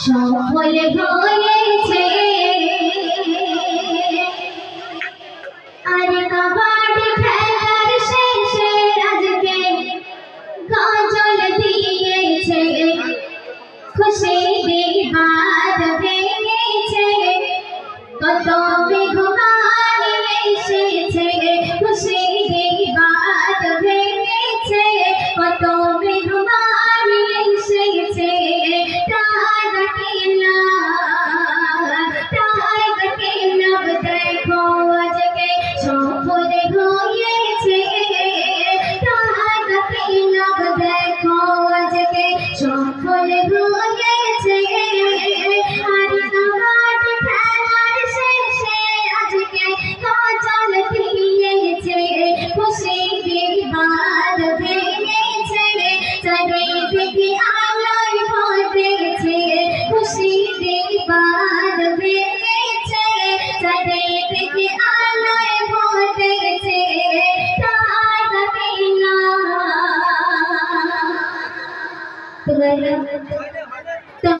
সফল হয়েছে আর কাবাডি খেলার শেষে আজকে গজল দিয়েছে খুশি দিবাদ ভেঙেছে কত হয়েছে আর কাবাড খেলার শেষে আজকে কাজল দিয়েছে খুশি দিবাদ ভেঙেছে। চারিদিকে আলোয় ভরেছে খুশি দিবাদ ভেঙেছে Thank you.